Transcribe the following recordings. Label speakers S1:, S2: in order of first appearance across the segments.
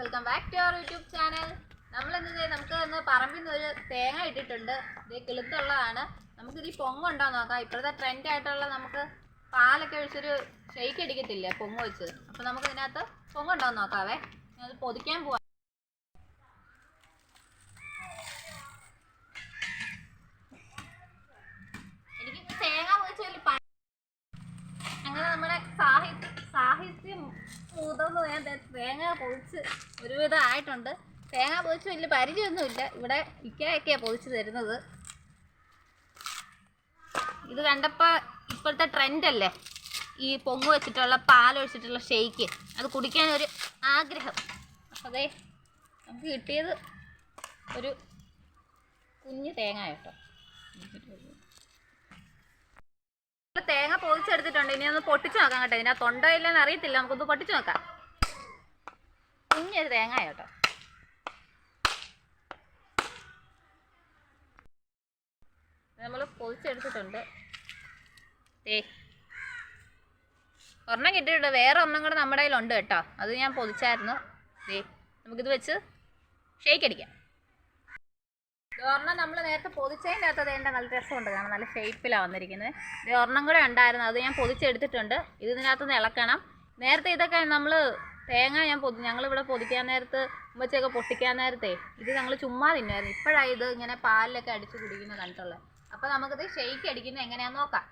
S1: Welcome back to our YouTube channel നമ്മൾ എന്ത് നമുക്ക് ഇന്ന് പറമ്പിൽ നിന്ന് ഒരു തേങ്ങ ഇട്ടിട്ടുണ്ട്. ഇത് കിളുത്തുള്ളതാണ്. നമുക്കിത് ഈ പൊങ്ങുണ്ടോ നോക്കാം. ഇപ്പോഴത്തെ ട്രെൻഡ് ആയിട്ടുള്ള നമുക്ക് പാലൊക്കെ ഒഴിച്ചൊരു ഷെയ്ക്ക് അടിക്കത്തില്ലേ? പൊങ്ങ് വെച്ച് അപ്പോൾ നമുക്ക് ഇതിനകത്ത് പൊങ്ങുണ്ടോ നോക്കാവേ. അത് പൊതിക്കാൻ പോവാം. എനിക്ക് തേങ്ങ പ- അങ്ങനെ നമ്മുടെ സാഹിത്യ സാഹിത്യം മൂതെന്ന് ഞാൻ തേങ്ങ പൊതിച്ച് ഒരുവിധം ആയിട്ടുണ്ട്. തേങ്ങ പൊതിച്ച് വലിയ പരിചയമൊന്നുമില്ല. ഇവിടെ ഇക്കയൊക്കെയാണ് പൊതിച്ച് തരുന്നത്. ഇത് കണ്ടപ്പോൾ ഇപ്പോഴത്തെ ട്രെൻഡല്ലേ ഈ പൊങ്ങ് വെച്ചിട്ടുള്ള പാലൊഴിച്ചിട്ടുള്ള ഷെയ്ക്ക് അത് കുടിക്കാൻ ഒരു ആഗ്രഹം അതേ നമുക്ക് കിട്ടിയത് ഒരു കുഞ്ഞു തേങ്ങ കേട്ടോ നമ്മൾ തേങ്ങ പൊതിച്ചെടുത്തിട്ടുണ്ട് ഇനി ഒന്ന് പൊട്ടിച്ചു നോക്കാം കേട്ടോ. ഇതിനകത്ത് തൊണ്ടയില്ലെന്ന് അറിയത്തില്ല. നമുക്കൊന്ന് പൊട്ടിച്ചു നോക്കാം. കുഞ്ഞൊരു തേങ്ങ കേട്ടോ? നമ്മൾ പൊതിച്ചെടുത്തിട്ടുണ്ട് ഏ ഒരെണ്ണം കിട്ടിയിട്ടുണ്ട്. വേറെ ഒരെണ്ണം കൂടെ നമ്മുടെ കയ്യിലുണ്ട് കേട്ടോ. അത് ഞാൻ പൊതിച്ചായിരുന്നു. ഏ നമുക്കിത് വെച്ച് ഷേക്ക് അടിക്കാം. ഒരെണ്ണം നമ്മൾ നേരത്തെ പൊതിച്ചതിന്റെ അകത്ത് അതിന്റെ നല്ല രസമുണ്ട്. കാരണം നല്ല ഷേപ്പിലാണ് വന്നിരിക്കുന്നത് ഇത് ഒരെണ്ണം കൂടെ ഉണ്ടായിരുന്നു. അത് ഞാൻ പൊതിച്ചെടുത്തിട്ടുണ്ട്. ഇത് ഇതിനകത്ത് ഇളക്കണം. നേരത്തെ ഇതൊക്കെ നമ്മൾ തേങ്ങ ഞാൻ പൊതി ഞങ്ങളിവിടെ പൊതിക്കാൻ നേരത്ത് ഉമ്മച്ചൊക്കെ പൊട്ടിക്കാൻ നേരത്തെ ഇത് ഞങ്ങൾ ചുമ്മാ തിന്നായിരുന്നു ഇപ്പോഴാണ് ഇത് ഇങ്ങനെ പാലിലൊക്കെ അടിച്ച് കുടിക്കുന്നത് കണ്ടിട്ടുള്ളത്. അപ്പോൾ നമുക്കിത് ഷെയ്ക്ക് അടിക്കുന്നത് എങ്ങനെയാണെന്ന് നോക്കാം.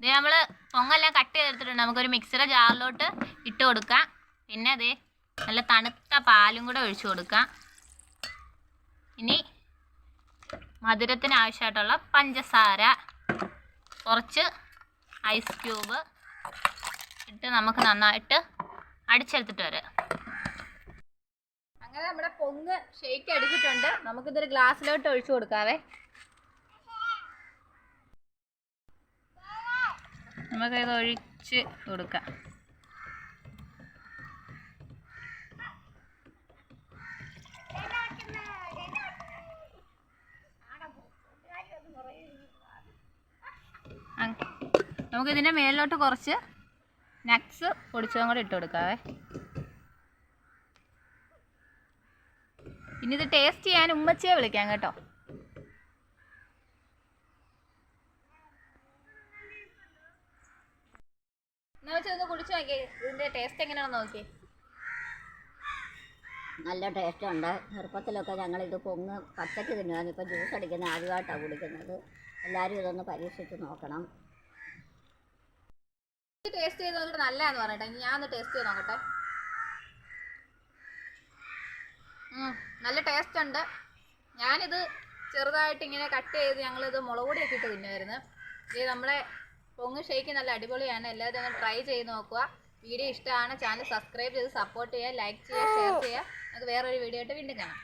S1: ഇത് നമ്മൾ പൊങ്ങെല്ലാം കട്ട് ചെയ്തെടുത്തിട്ടുണ്ട്. നമുക്കൊരു മിക്സിയുടെ ജാറിലോട്ട് ഇട്ട് കൊടുക്കാം. പിന്നെ അതേ നല്ല തണുത്ത പാലും കൂടെ ഒഴിച്ചു കൊടുക്കാം. ഇനി മധുരത്തിന് ആവശ്യമായിട്ടുള്ള പഞ്ചസാര കുറച്ച് ഐസ് ക്യൂബ് ഇട്ട് നമുക്ക് നന്നായിട്ട് അടിച്ചെടുത്തിട്ട് വരാം. അങ്ങനെ നമ്മുടെ പൊങ്ങ് ഷേക്ക് അടിച്ചിട്ടുണ്ട്. നമുക്കിതൊരു ഗ്ലാസ്സിലോട്ട് ഒഴിച്ചു കൊടുക്കാവേ. നമുക്കിത് ഒഴിച്ച് കൊടുക്കാം. നമുക്ക് ഇതിന്റെ മേലിലോട്ട് കുറച്ച് നക്സ് പൊടിച്ചതും കൂടെ ഇട്ട് കൊടുക്കാവേ. ഇനി ഇത് ടേസ്റ്റ് ചെയ്യാൻ ഉമ്മച്ചിയെ വിളിക്കാം കേട്ടോ. ഇതിന്റെ ടേസ്റ്റ് എങ്ങനെയാണെന്ന് നോക്കിയേ.
S2: നല്ല ടേസ്റ്റ് ഉണ്ട്. ചെറുപ്പത്തിലൊക്കെ ഞങ്ങളിത് പൊങ്ങ് പച്ചക്ക് തിന്നുവായിരുന്നു. ഇപ്പം ജ്യൂസ് അടിക്കുന്ന ആദ്യമായിട്ടാണ് കുടിക്കുന്നത്. എല്ലാവരും ഇതൊന്ന് പരീക്ഷിച്ച് നോക്കണം.
S1: ടേസ്റ്റ് ചെയ്ത് നോക്കിട്ട് നല്ലതാന്ന് ഇനി ഞാൻ ഒന്ന് ടേസ്റ്റ് ചെയ്ത് നോക്കട്ടെ. നല്ല ടേസ്റ്റ് ഉണ്ട്. ഞാനിത് ചെറുതായിട്ട് ഇങ്ങനെ കട്ട് ചെയ്ത് ഞങ്ങളിത് മുളക് പൊടിയൊക്കെ ഇട്ട് തിന്നുമായിരുന്നു ഇത് നമ്മളെ പൊങ്ങ് ഷേക്ക് നല്ല അടിപൊളിയാണ്. എല്ലാവരും ഒന്ന് ട്രൈ ചെയ്ത് നോക്കുക. വീഡിയോ ഇഷ്ടമാണ് ചാനൽ സബ്സ്ക്രൈബ് ചെയ്ത് സപ്പോർട്ട് ചെയ്യുക ലൈക്ക് ചെയ്യുക ഷെയർ ചെയ്യുക. നമുക്ക് വേറൊരു വീഡിയോ ആയിട്ട് വീണ്ടും കാണാം.